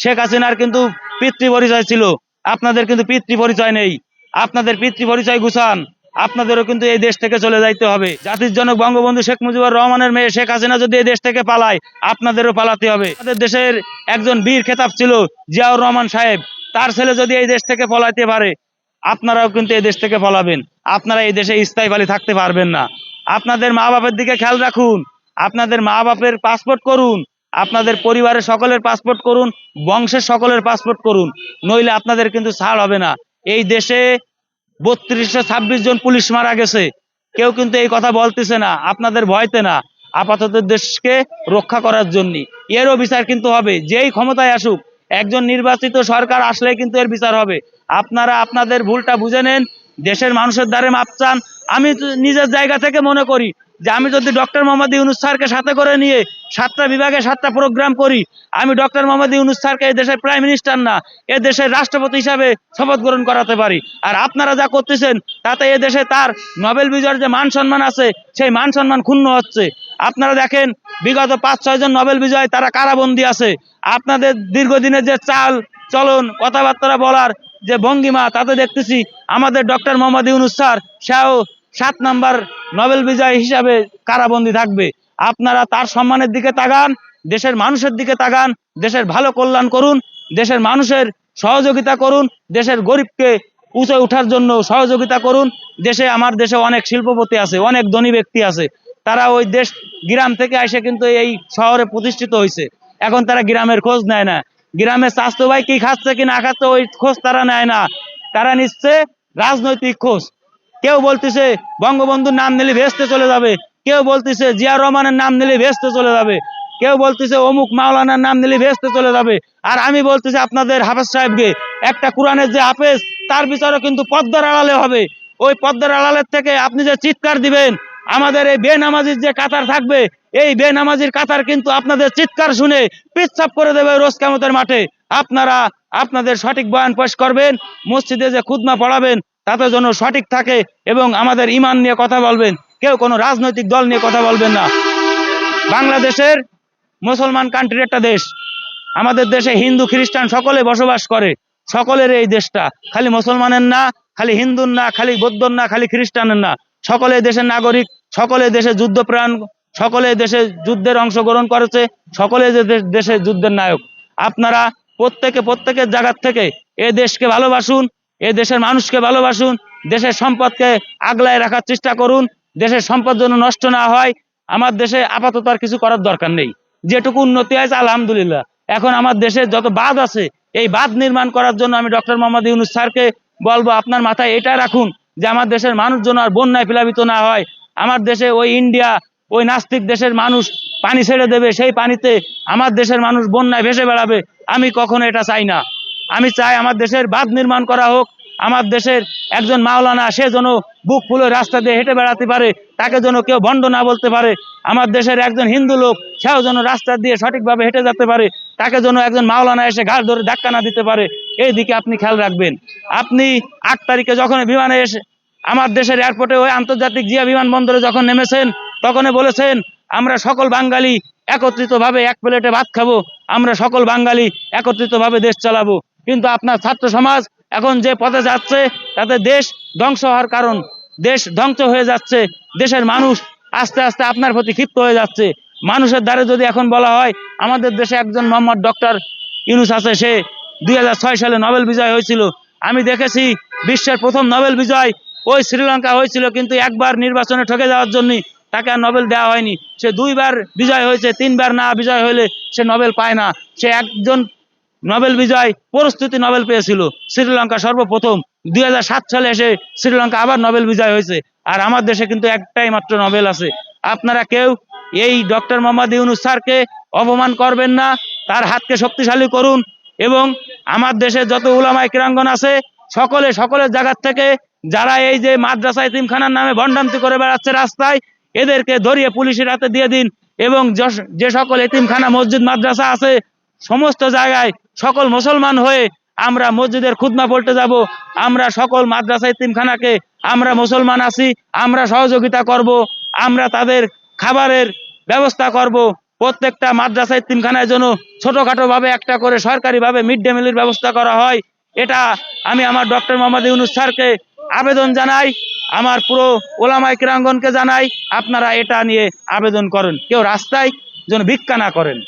শেখ হাসিনার কিন্তু পিতৃ পরিচয় ছিল। আপনাদের কিন্তু পিতৃ পরিচয় নেই। আপনাদের পিতৃ পরিচয় গুছান। আপনাদেরও কিন্তু এই দেশ থেকে চলে যাইতে হবে। জাতির জনক বঙ্গবন্ধু শেখ মুজিবুর রহমানের মেয়ে শেখ হাসিনা যদি এই দেশ থেকে পালায়, আপনাদেরও পালাতে হবে। আমাদের দেশের একজন বীর খেতাব ছিল জিয়াউর রহমান সাহেব। তার ছেলে যদি এই দেশ থেকে পলাইতে পারে, আপনারাও কিন্তু এই দেশ থেকে পলাবেন। আপনারা এই দেশে স্থায়ী বালি থাকতে পারবেন না। আপনাদের মা বাপের দিকে খেয়াল রাখুন। আপনাদের মা বাপের পাসপোর্ট করুন। আপনাদের পরিবারের সকলের পাসপোর্ট করুন, বংশের সকলের পাসপোর্ট করুন, নইলে আপনাদের কিন্তু ছাড় হবে না। এই দেশে বত্রিশশো ছাব্বিশ জন পুলিশ মারা গেছে। কেউ কিন্তু এই কথা বলতেছে না, আপনাদের ভয়তে না। আপাতত দেশকে রক্ষা করার জন্য এরও বিচার কিন্তু হবে, যেই ক্ষমতায় আসুক। একজন নির্বাচিত সরকার আসলে কিন্তু এর বিচার হবে। আপনারা আপনাদের ভুলটা বুঝে নেন, দেশের মানুষের দ্বারে মাপ চান। আমি নিজের জায়গা থেকে মনে করি যে আমি যদি ডক্টর মোহাম্মদ ইউনুস স্যারকে সাথে করে নিয়ে সাতটা বিভাগে সাতটা প্রোগ্রাম করি, আমি ডক্টর মোহাম্মদ ইউনুস স্যারকে এই দেশের প্রাইম মিনিস্টার না, এ দেশের রাষ্ট্রপতি হিসাবে শপথ গ্রহণ করাতে পারি। আর আপনারা যা করতেছেন, তাতে এ দেশে তার নোবেল বিজয়ের যে মান সম্মান আছে, সেই মান সম্মান ক্ষুণ্ণ হচ্ছে। আপনারা দেখেন, বিগত পাঁচ, ছয় জন নোবেল বিজয় তারা কারাবন্দী আছে। আপনাদের দীর্ঘদিনের যে চাল, চলন, কথাবার্তা বলার যে ভঙ্গিমা, তাতে দেখতেছি আমাদের ডক্টর মোহাম্মদ ইউনুস স্যার, সেও সাত নাম্বার নোবেল বিজয় হিসাবে কারাবন্দী থাকবে। আপনারা তার সম্মানের দিকে তাকান, দেশের মানুষের দিকে তাকান, দেশের ভালো কল্যাণ করুন, দেশের মানুষের সহযোগিতা করুন, দেশের গরিবকে উঁচে ওঠার জন্য সহযোগিতা করুন। দেশে আমার দেশে অনেক শিল্পপতি আছে, অনেক ধনী ব্যক্তি আছে। তারা ওই দেশ গ্রাম থেকে এসে কিন্তু এই শহরে প্রতিষ্ঠিত হয়েছে এখন তারা গ্রামের খোঁজ নেয় না। গ্রামের স্বাস্থ্য ভাই কি খাচ্ছে কি না খাচ্ছে ওই খোঁজ তারা নেয় না। তারা নিচ্ছে রাজনৈতিক খোঁজ। কেউ বলতেছে, বঙ্গবন্ধুর নাম নিলে ভেস্তে চলে যাবে। কেউ বলতেছে, জিয়া রহমানের নাম নিলে ভেস্তে চলে যাবে। কেউ বলতেছে, অমুক মাওলানার নাম নিলে ভেস্তে চলে যাবে। আর আমি বলতেছি আপনাদের হাফেজ সাহেবকে, একটা কোরআনের যে হাফেজ, তার বিচারও কিন্তু পদ্মার আড়ালে হবে। ওই পদ্মার আড়ালের থেকে আপনি যে চিৎকার দিবেন, আমাদের এই বেনামাজির যে কাতার থাকবে, এই বেনামাজির কাতার কিন্তু আপনাদের চিৎকার শুনে পিচ্ছাপ করে দেবে রোজ কামতের মাঠে। আপনারা আপনাদের সঠিক বয়ান পেশ করবেন, মসজিদে যে খুদমা পড়াবেন তাতে যেন সঠিক থাকে এবং আমাদের ইমান নিয়ে কথা বলবেন। কেউ কোনো রাজনৈতিক দল নিয়ে কথা বলবেন না। বাংলাদেশের মুসলমান কান্ট্রির একটা দেশ। আমাদের দেশে হিন্দু, খ্রিস্টান সকলে বসবাস করে। সকলের এই দেশটা। খালি মুসলমানের না, খালি হিন্দুর না, খালি বৌদ্ধর না, খালি খ্রিস্টানের না। সকলে দেশের নাগরিক, সকলে দেশে যুদ্ধপ্রাণ, সকলে দেশে যুদ্ধের অংশগ্রহণ করেছে, সকলে যে দেশ- যুদ্ধের নায়ক। আপনারা প্রত্যেকে প্রত্যেকের জায়গার থেকে এ দেশকে ভালোবাসুন এ দেশের মানুষকে ভালোবাসুন, দেশের সম্পদকে আগলায় রাখার চেষ্টা করুন, দেশের সম্পদ যেন নষ্ট না হয়। আমার দেশে আপাতত আর কিছু করার দরকার নেই। যেটুকু উন্নতি হয়েছে, আলহামদুলিল্লাহ। এখন আমার দেশে যত বাঁধ আছে, এই বাঁধ নির্মাণ করার জন্য আমি ডক্টর মোহাম্মদ ইউনুস স্যারকে বলব, আপনার মাথায় এটা রাখুন যে আমার দেশের মানুষ যেন আর বন্যায় প্লাবিত না হয়। আমার দেশে ওই ইন্ডিয়া, ওই নাস্তিক দেশের মানুষ পানি ছেড়ে দেবে, সেই পানিতে আমার দেশের মানুষ বন্যায় ভেসে বেড়াবে, আমি কখনো এটা চাই না। আমি চাই আমার দেশের বাঁধ নির্মাণ করা হোক, আমার দেশের একজন মাওলানা, সে যেন বুক ফুলে রাস্তা দিয়ে হেঁটে বেড়াতে পারে, তাকে যেন কেউ ভণ্ড না বলতে পারে, আমার দেশের একজন হিন্দু লোক, সেও যেন রাস্তা দিয়ে সঠিকভাবে হেঁটে যেতে পারে, তাকে যেন একজন মাওলানা এসে ঘাস ধরে ধাক্কা না দিতে পারে, এই দিকে আপনি খেয়াল রাখবেন। আপনি আট তারিখে যখন বিমানে এসে আমার দেশের এয়ারপোর্টে ওই আন্তর্জাতিক জিয়া বিমানবন্দরে যখন নেমেছেন, তখনই বলেছেন, আমরা সকল বাঙালি একত্রিতভাবে এক প্লেটে ভাত খাব, আমরা সকল বাঙালি একত্রিতভাবে দেশ চালাবো। কিন্তু আপনার ছাত্র সমাজ এখন যে পথে যাচ্ছে, তাতে দেশ ধ্বংস হওয়ার কারণ, দেশ ধ্বংস হয়ে যাচ্ছে, দেশের মানুষ আস্তে আস্তে আপনার প্রতি ক্ষিপ্ত হয়ে যাচ্ছে। মানুষের দ্বারে যদি এখন বলা হয়, আমাদের দেশে একজন মোহাম্মদ ডক্টর ইউনুস আছে, সে দুই হাজার ছয় সালে নোবেল বিজয় হয়েছিল। আমি দেখেছি বিশ্বের প্রথম নোবেল বিজয় ওই শ্রীলঙ্কা হয়েছিল, কিন্তু একবার নির্বাচনে ঠকে যাওয়ার জন্য তাকে আর নোবেল দেওয়া হয়নি। সে দুইবার বিজয় হয়েছে, তিনবার না বিজয় হলে সে নোবেল পায় না। সে একজন নোবেল বিজয় পরিস্থিতি নোবেল পেয়েছিল শ্রীলঙ্কা সর্বপ্রথম। দুই হাজার সাত সালে এসে শ্রীলঙ্কা আবার নোবেল বিজয় হয়েছে। আর আমার দেশে কিন্তু একটাই মাত্র নোবেল আছে। আপনারা কেউ এই ডক্টর মোহাম্মদ ইউনুস স্যারকে অপমান করবেন না, তার হাতকে শক্তিশালী করুন এবং আমার দেশে যত উলামায় ক্রীড়াঙ্গন আছে, সকলে সকলের জায়গার থেকে যারা এই যে মাদ্রাসা ইতিমখানার নামে ভণ্ডান্তি করে বেড়াচ্ছে রাস্তায়, এদেরকে ধরিয়ে পুলিশের হাতে দিয়ে দিন এবং যে সকল এতিমখানা মসজিদ মাদ্রাসা আছে, সমস্ত জায়গায় সকল মুসলমান হয়ে আমরা মসজিদের খুদমা পড়তে যাব, আমরা সকল মাদ্রাসা ইতিমখানাকে আমরা মুসলমান আছি, আমরা সহযোগিতা করব, আমরা তাদের খাবারের ব্যবস্থা করব। প্রত্যেকটা মাদ্রাসা তিনখানায় যেন ছোটখাটো ভাবে একটা করে সরকারি ভাবে মিড ডে মিলের ব্যবস্থা করা হয়, এটা আমি আমার ডক্টর মোহাম্মদ ইউনুস স্যারকে আবেদন জানাই, আমার পুরো ওলামাই ক্রাঙ্গনকে জানাই, আপনারা এটা নিয়ে আবেদন করেন, কেউ রাস্তায় যেন ভিক্ষা না করেন।